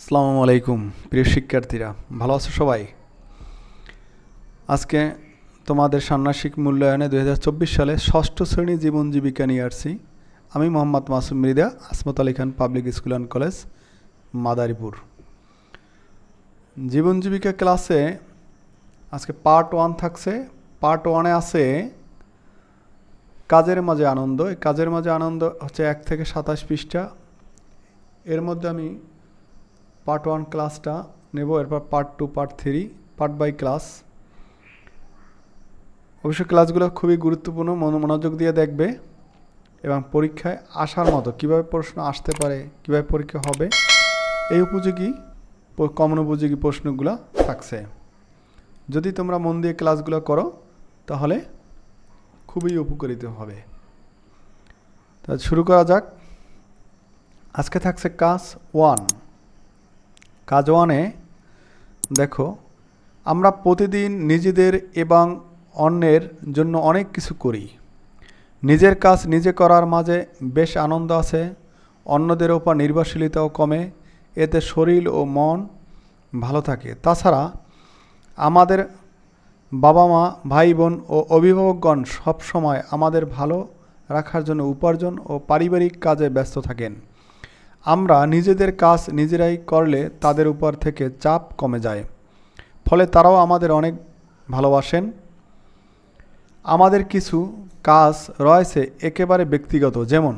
আসসালামু আলাইকুম, প্রিয় শিক্ষার্থীরা, ভালো আছো সবাই? আজকে তোমাদের ষান্মাসিক মূল্যায়নে দু হাজার চব্বিশ সালে ষষ্ঠ শ্রেণি জীবন জীবিকা নিয়ে আসছি। আমি Mohammad Masum Mridha, Asmat Ali Khan public school and college, Madaripur. জীবন জীবিকা ক্লাসে আজকে পার্ট ওয়ান থাকছে। পার্ট ওয়ানে আছে, কাজের মাঝে আনন্দ। এই কাজের মাঝে আনন্দ হচ্ছে এক থেকে সাতাশ পৃষ্ঠা। এর মধ্যে আমি পার্ট ওয়ান ক্লাসটা নেব, এরপর part two part three part by class অবশ্য ক্লাসগুলো খুবই গুরুত্বপূর্ণ, মনো- মনোযোগ দিয়ে দেখবে এবং পরীক্ষায় আসার মতো, কীভাবে প্রশ্ন আসতে পারে, কীভাবে পরীক্ষা হবে, এই উপযোগী কমন উপযোগী প্রশ্নগুলো থাকছে। যদি তোমরা মন দিয়ে ক্লাসগুলো করো, তাহলে খুবই উপকারিত হবে। তা শুরু করা যাক। আজকে থাকছে কাজ ওয়ান কাজ ওয়ানে দেখো, আমরা প্রতিদিন নিজেদের এবং অন্যের জন্য অনেক কিছু করি। নিজের কাজ নিজে করার মাঝে বেশ আনন্দ আছে, অন্যদের ওপর নির্ভরশীলতাও কমে, এতে শরীর ও মন ভালো থাকে। তাছাড়া আমাদের বাবা মা ভাই বোন ও অভিভাবকগণ সবসময় আমাদের ভালো রাখার জন্য উপার্জন ও পারিবারিক কাজে ব্যস্ত থাকেন। আমরা নিজেদের কাজ নিজেরাই করলে তাদের উপর থেকে চাপ কমে যায়। ফলে তারাও আমাদের অনেক ভালোবাসেন। আমাদের কিছু কাজ রয়েছে একেবারে ব্যক্তিগত, যেমন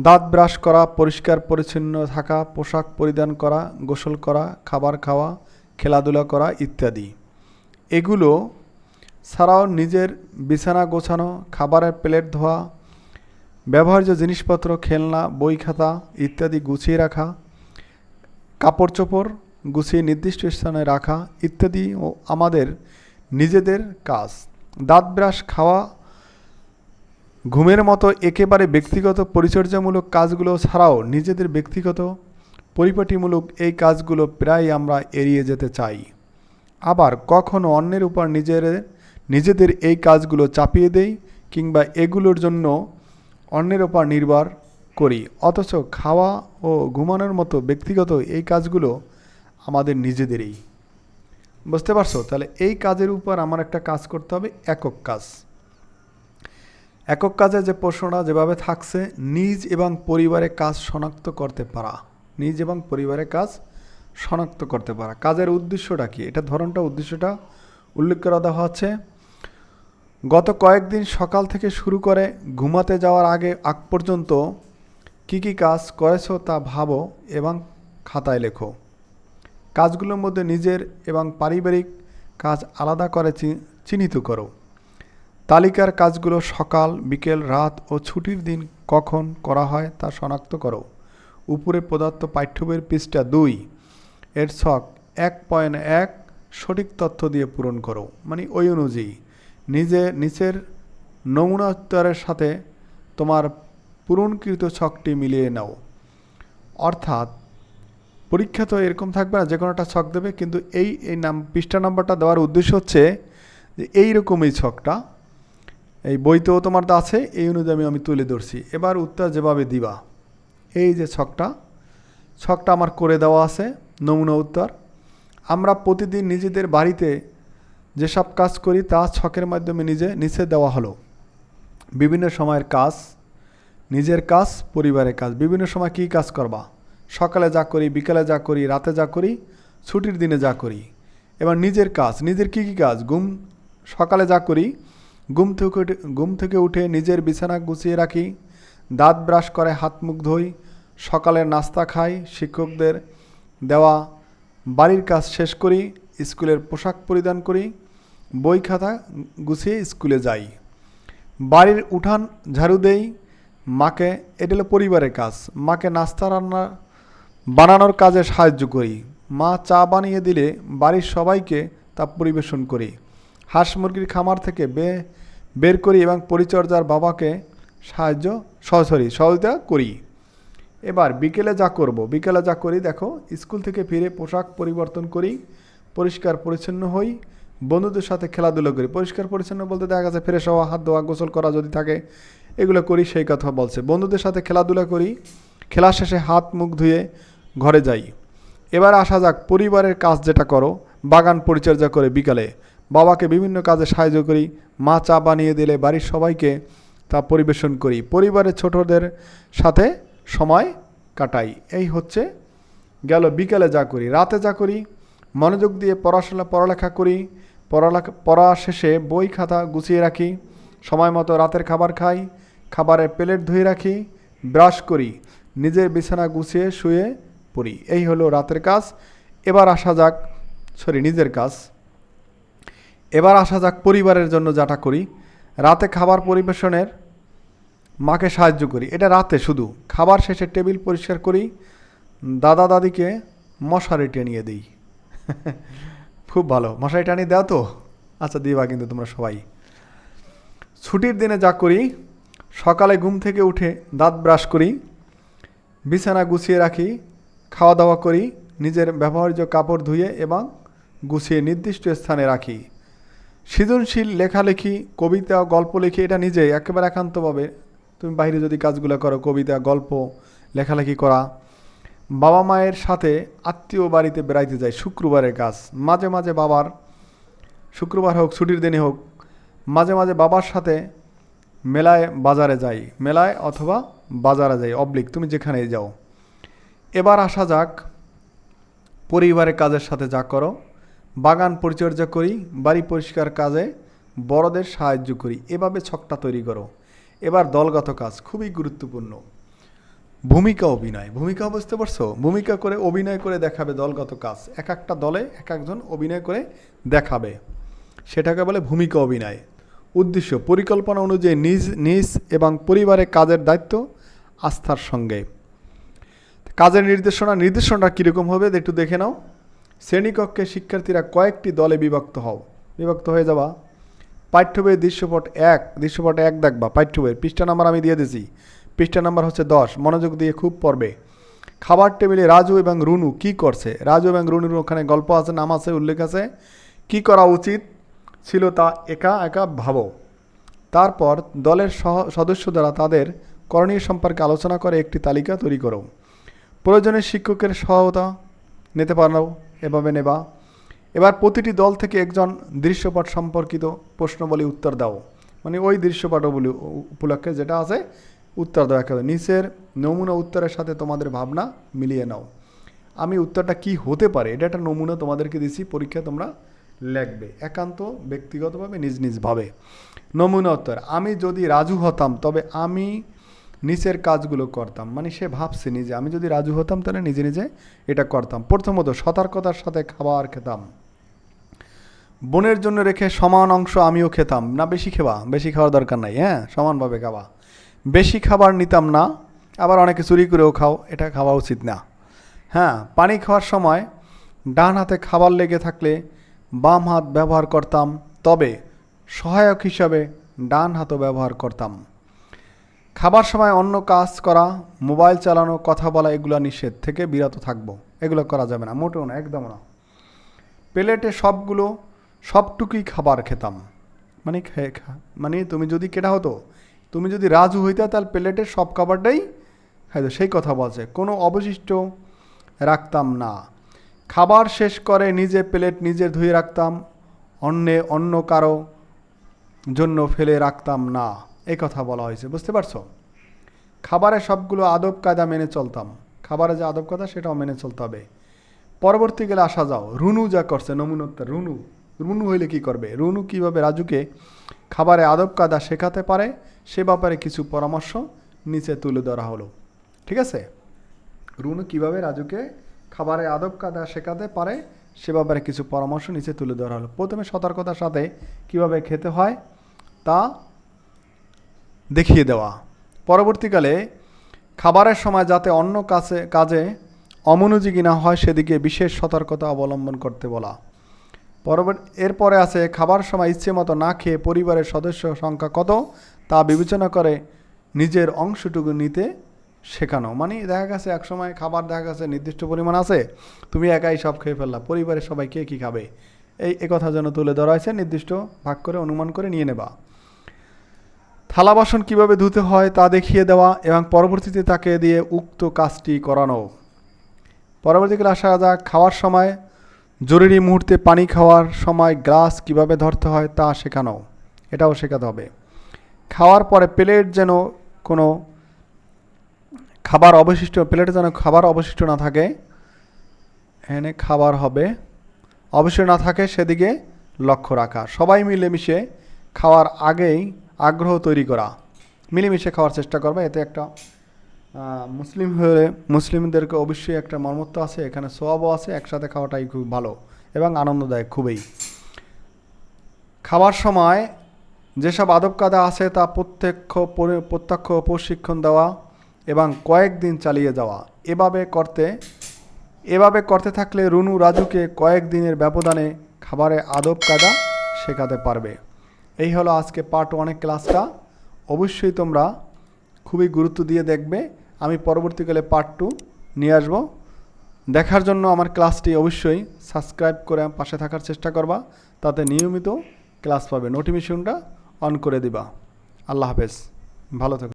দাঁত ব্রাশ করা, পরিষ্কার পরিচ্ছন্ন থাকা, পোশাক পরিধান করা, গোসল করা, খাবার খাওয়া, খেলাধুলা করা ইত্যাদি। এগুলো ছাড়াও নিজের বিছানা গোছানো, খাবারের প্লেট ধোয়া ব্যবহার্য জিনিসপত্র, খেলনা, বই খাতা ইত্যাদি গুছিয়ে রাখা, কাপড় চোপড় গুছিয়ে নির্দিষ্ট স্থানে রাখা ইত্যাদি ও আমাদের নিজেদের কাজ। দাঁত ব্রাশ খাওয়া, ঘুমের মতো একেবারে ব্যক্তিগত পরিচর্যামূলক কাজগুলো ছাড়াও নিজেদের ব্যক্তিগত পরিপাটিমূলক এই কাজগুলো প্রায় আমরা এড়িয়ে যেতে চাই। আবার কখনো অন্যের উপর নিজের, নিজেদের এই কাজগুলো চাপিয়ে দেই কিংবা এগুলোর জন্য অন্যের ওপর নির্ভর করি। অথচ খাওয়া ও ঘুমানোর মতো ব্যক্তিগত এই কাজগুলো আমাদের নিজেদেরই। বুঝতে পারছ? তাহলে এই কাজের উপর আমার একটা কাজ করতে হবে, একক কাজ। একক কাজে যে প্রশ্নটা যেভাবে থাকছে, নিজ এবং পরিবারের কাজ শনাক্ত করতে পারা। নিজ এবং পরিবারের কাজ শনাক্ত করতে পারা। কাজের উদ্দেশ্যটা কি? এটা ধরনটা, উদ্দেশ্যটা উল্লেখ করা দেওয়া হচ্ছে গত কয়েকদিন সকাল থেকে শুরু করে ঘুমাতে যাওয়ার আগে আগ পর্যন্ত কি কি কাজ করেছ তা ভাবো এবং খাতায় লেখো। কাজগুলোর মধ্যে নিজের এবং পারিবারিক কাজ আলাদা করে চিহ্নিত করো। তালিকার কাজগুলো সকাল, বিকেল, রাত ও ছুটির দিন কখন করা হয় তা শনাক্ত করো। উপরে প্রদত্ত পাঠ্যবইয়ের পৃষ্ঠা দুই। এর ছক এক পয়েন্ট এক সঠিক তথ্য দিয়ে পূরণ করো। মানে ওই অনুযায়ী। নিজে নিচের নমুনা উত্তরের সাথে তোমার পূরণকৃত ছকটি মিলিয়ে নাও। অর্থাৎ, পরীক্ষা তো এরকম থাকবে না যে কোনো একটা ছক দেবে, কিন্তু এই এই নাম, পৃষ্ঠা নাম্বারটা দেওয়ার উদ্দেশ্য হচ্ছে যে এইরকম এই ছকটা, এই বইতেও তোমার তো আছে, এই অনুযায়ী আমি- আমি তুলে ধরছি। এবার উত্তর যেভাবে দিবা, এই যে ছকটা ছকটা আমার করে দেওয়া আছে, নমুনা উত্তর। আমরা প্রতিদিন নিজেদের বাড়িতে যেসব কাজ করি তা ছকের মাধ্যমে নিজে নিচে দেওয়া হলো। বিভিন্ন সময়ের কাজ, নিজের কাজ, পরিবারের কাজ। বিভিন্ন সময় কী কাজ করবা? সকালে যা করি, বিকালে যা করি, রাতে যা করি, ছুটির দিনে যা করি। এবার নিজের কাজ, নিজের কী কী কাজ? ঘুম, সকালে যা করি, ঘুম থেকে ঘুম থেকে উঠে নিজের বিছানা গুছিয়ে রাখি, দাঁত ব্রাশ করে হাত মুখ ধুই, সকালের নাস্তা খাই, শিক্ষকদের দেওয়া, বাড়ির কাজ শেষ করি, স্কুলের পোশাক পরিধান করি বই খাতা গুছিয়ে স্কুলে যাই। বাড়ির উঠান ঝাড়ু দেই। মাকে, এটা হলো পরিবারের কাজ। মাকে নাস্তা, রান্না বানানোর কাজে সাহায্য করি। মা চা বানিয়ে দিলে বাড়ির সবাইকে তা পরিবেশন করি। হাঁস মুরগির খামার থেকে বে, বের করি এবং পরিচর্যার বাবাকে সাহায্য সরাসরি সহযোগিতা করি। এবার বিকেলে যা করব? বিকেলে যা করি, দেখো, স্কুল থেকে ফিরে পোশাক পরিবর্তন করি, পরিষ্কার পরিচ্ছন্ন হই। বন্ধুদের সাথে খেলাধুলো করি, পরিষ্কার পরিচ্ছন্ন বলতে দেখা গেছে ফ্রেশ হওয়া, হাত ধোয়া, গোসল করা যদি থাকে, এগুলো করি, সেই কথা বলছে। বন্ধুদের সাথে খেলাধুলা করি, খেলা শেষে হাত মুখ ধুয়ে ঘরে যাই। এবার আসা যাক, পরিবারের কাজ যেটা করো, বাগান পরিচর্যা করে বিকালে। বাবাকে বিভিন্ন কাজে সাহায্য করি, মা চা বানিয়ে দিলে বাড়ির সবাইকে তা পরিবেশন করি। পরিবারের ছোটদের সাথে সময় কাটাই। এই হচ্ছে গেল বিকালে যা করি। রাতে যা করি, মনোযোগ দিয়ে পড়াশোনা, পড়ালেখা করি পড়ালেখা পড়া শেষে বই খাতা গুছিয়ে রাখি, সময় মতো রাতের খাবার খাই খাবারের প্লেট ধুয়ে রাখি, ব্রাশ করি, নিজের বিছানা গুছিয়ে শুয়ে পড়ি। এই হলো রাতের কাজ। এবার আসা যাক, সরি, নিজের কাজ। এবার আসা যাক পরিবারের জন্য যাটা করি। রাতে খাবার পরিবেশনের মাকে সাহায্য করি। এটা রাতে শুধু। খাবার শেষে টেবিল পরিষ্কার করি। দাদা দাদিকে মশারি টেনিয়ে দিই। খুব ভালো। মশারি টানি দাও তো? আচ্ছা দিবা কিন্তু তোমরা সবাই। ছুটির দিনে যা করি, সকালে ঘুম থেকে উঠে দাঁত ব্রাশ করি, বিছানা গুছিয়ে রাখি খাওয়া দাওয়া করি, নিজের ব্যবহার্য কাপড় ধুয়ে এবং গুছিয়ে নির্দিষ্ট স্থানে রাখি। সৃজনশীল লেখালেখি, কবিতা, গল্প লিখি, এটা নিজে একেবারে একান্তভাবে। তুমি বাইরে যদি কাজগুলো করো, কবিতা, গল্প, লেখালেখি করা বাবা মায়ের সাথে আত্মীয় বাড়িতে বেড়াইতে যাই শুক্রবারের কাজ। মাঝে মাঝে বাবার, শুক্রবার হোক, ছুটির দিনে হোক, মাঝে মাঝে বাবার সাথে মেলায় বাজারে যাই। মেলায় অথবা বাজারে যাই, অবলিক, তুমি যেখানে যাও। এবার আসা যাক, পরিবারের কাজের সাথে যা করো। বাগান পরিচর্যা করি, বাড়ি পরিষ্কার কাজে বড়দের সাহায্য করি। এভাবে ছকটা তৈরি করো। এবার দলগত কাজ, খুবই গুরুত্বপূর্ণ। ভূমিকা অভিনয়। ভূমিকা বুঝতে পারছ? ভূমিকা করে অভিনয় করে দেখাবে দলগত কাজ। এক একটা দলে এক একজন অভিনয় করে দেখাবে। সেটাকে বলে ভূমিকা অভিনয়। উদ্দেশ্য, পরিকল্পনা অনুযায়ী নিজ নিজ এবং পরিবারের কাজের দায়িত্ব আস্থার সঙ্গে। কাজের নির্দেশনা, নির্দেশনাটা কীরকম হবে একটু দেখে নাও। শ্রেণীকক্ষে শিক্ষার্থীরা কয়েকটি দলে বিভক্ত হও। বিভক্ত হয়ে যাওয়া পাঠ্য বইয়ের দৃশ্যপট এক দৃশ্যপট এক দেখবা পাঠ্য বইয়ের পৃষ্ঠা নাম্বার আমি দিয়ে দিয়েছি পৃষ্ঠা নাম্বার হচ্ছে দশ। মনোযোগ দিয়ে খুব পড়বে। খাবার টেবিলে রাজু এবং রুনু কি করছে? রাজু এবং রুনুর ওখানে গল্প আছে, নাম আছে, উল্লেখ আছে। কি করা উচিত? ছিল তা একা একা ভাবো। তারপর দলের সদস্য দ্বারা তাদের করণীয় সম্পর্কে আলোচনা করে একটি তালিকা তৈরি করো। প্রয়োজনে শিক্ষকের সহায়তা নিতে পারো, এভাবে নেবা। এবার প্রতিটি দল থেকে একজন দৃশ্যপট সম্পর্কিত প্রশ্ন প্রশ্নবলী উত্তর দাও। মানে ওই দৃশ্যপটগুলি উপলক্ষে যেটা আছে উত্তর দেওয়া একেবারে নিচের নমুনা উত্তরের সাথে তোমাদের ভাবনা মিলিয়ে নাও। আমি উত্তরটা কি হতে পারে, এটা একটা নমুনা তোমাদেরকে দিছি, পরীক্ষা তোমরা লিখবে, একান্ত ব্যক্তিগতভাবে, নিজ নিজভাবে নমুনা উত্তর, আমি যদি রাজু হতাম, তবে আমি নিচের কাজগুলো করতাম। মানে সে ভাবছে নিজে, আমি যদি রাজু হতাম, তাহলে নিজে নিজে এটা করতাম। প্রথমত, সতর্কতার সাথে খাবার খেতাম। বোনের জন্য রেখে সমান অংশ আমিও খেতাম। না, বেশি খেবা, বেশি খাওয়ার দরকার নাই হ্যাঁ সমানভাবে খাওয়া বেশি খাবার নিতাম না, আবার অনেকে চুরি করেও খাও, এটা খাওয়া উচিত না। হ্যাঁ পানি খাওয়ার সময় ডান হাতে খাবার লেগে থাকলে বাম হাত ব্যবহার করতাম, তবে সহায়ক হিসাবে ডান হাতও ব্যবহার করতাম। খাবার সময় অন্য কাজ করা, মোবাইল চালানো, কথা বলা, এগুলো নিষেধ থেকে বিরত থাকব। এগুলো করা যাবে না, মোটেও না, একদম না। প্লেটে সবগুলো, সবটুকুই খাবার খেতাম। মানে খে- খা- মানে তুমি যদি কেটা হতো তুমি যদি রাজু হইতে, তাহলে প্লেটের সব খাবারটাই খাইতো। সেই কথা বলছে। কোনো অবশিষ্ট রাখতাম না। খাবার শেষ করে নিজে প্লেট নিজে ধুয়ে রাখতাম, অন্যে অন্য কারও জন্য ফেলে রাখতাম না। এই কথা বলা হয়েছে। বুঝতে পারছ? খাবারে সবগুলো আদব কায়দা মেনে চলতাম। খাবারে যে আদব কায়দা, সেটাও মেনে চলতে হবে। পরবর্তী গেলে আসা যাও। রুনু যা করছে নমুনত্ব রুনু। রুনু হইলে কি করবে? রুনু কীভাবে রাজুকে খাবারে আদব কায়দা শেখাতে পারে? সে ব্যাপারে কিছু পরামর্শ নিচে তুলে ধরা হলো। ঠিক আছে? রুনু কীভাবে রাজুকে খাবারে আদব কাদা শেখাতে পারে সে ব্যাপারে কিছু পরামর্শ নিচে তুলে ধরা হলো। প্রথমে সতর্কতার সাথে কীভাবে খেতে হয় তা দেখিয়ে দেওয়া। পরবর্তীকালে খাবারের সময় যাতে অন্য কাছে কাজে অমনোযোগী না হয়, সেদিকে বিশেষ সতর্কতা অবলম্বন করতে বলা। পরবর্তী এরপরে আছে, খাবার সময় ইচ্ছে মতো না খেয়ে পরিবারের সদস্য সংখ্যা কত? তা বিবেচনা করে নিজের অংশটুকু নিতে শেখানো। মানে দেখা গেছে এক সময় খাবার দেখা গেছে, নির্দিষ্ট পরিমাণ আছে, তুমি একাই সব খেয়ে ফেললা। পরিবারের সবাই কে কী খাবে? এই এ কথা যেন তুলে ধরা হয়েছে, নির্দিষ্ট ভাগ করে অনুমান করে নিয়ে নেবা। থালা বাসন কীভাবে ধুতে হয় তা দেখিয়ে দেওয়া এবং পরবর্তীতে তাকে দিয়ে উক্ত কাজটি করানো। পরবর্তীকালে আসা যাক, খাওয়ার সময় জরুরি মুহূর্তে পানি খাওয়ার সময় গ্লাস কীভাবে ধরতে হয় তা শেখানো, এটাও শেখাতে হবে। খাওয়ার পরে প্লেট যেন কোনো খাবার অবশিষ্ট, প্লেটে যেন খাবার অবশিষ্ট না থাকে এনে খাবার হবে অবশ্যই না থাকে সেদিকে লক্ষ্য রাখা। সবাই মিলেমিশে খাওয়ার আগেই আগ্রহ তৈরি করা, মিলেমিশে খাওয়ার চেষ্টা করবে, এতে একটা মুসলিম হয়ে মুসলিমদেরকে অবশ্যই একটা মর্মত্ব আছে, এখানে সোয়াবও আছে, একসাথে খাওয়াটাই খুব ভালো এবং আনন্দদায়ক খুবই। খাবার সময় যেসব আদব কাদা আছে তা প্রত্যক্ষ পরি- প্রত্যক্ষ প্রশিক্ষণ দেওয়া এবং কয়েকদিন চালিয়ে যাওয়া। এভাবে করতে এভাবে করতে থাকলে রুনু রাজুকে কয়েকদিনের ব্যবধানে খাবারে আদব কাদা শেখাতে পারবে। এই হলো আজকে পার্ট ওয়ানের ক্লাসটা অবশ্যই তোমরা খুবই গুরুত্ব দিয়ে দেখবে। আমি পরবর্তীকালে পার্ট টু নিয়ে আসব। দেখার জন্য আমার ক্লাসটি অবশ্যই সাবস্ক্রাইব করে পাশে থাকার চেষ্টা করবা, তাতে নিয়মিত ক্লাস পাবে। নোটিফিকেশনটা অন করে দিবা। আল্লাহ হাফেজ। ভালো থেকো।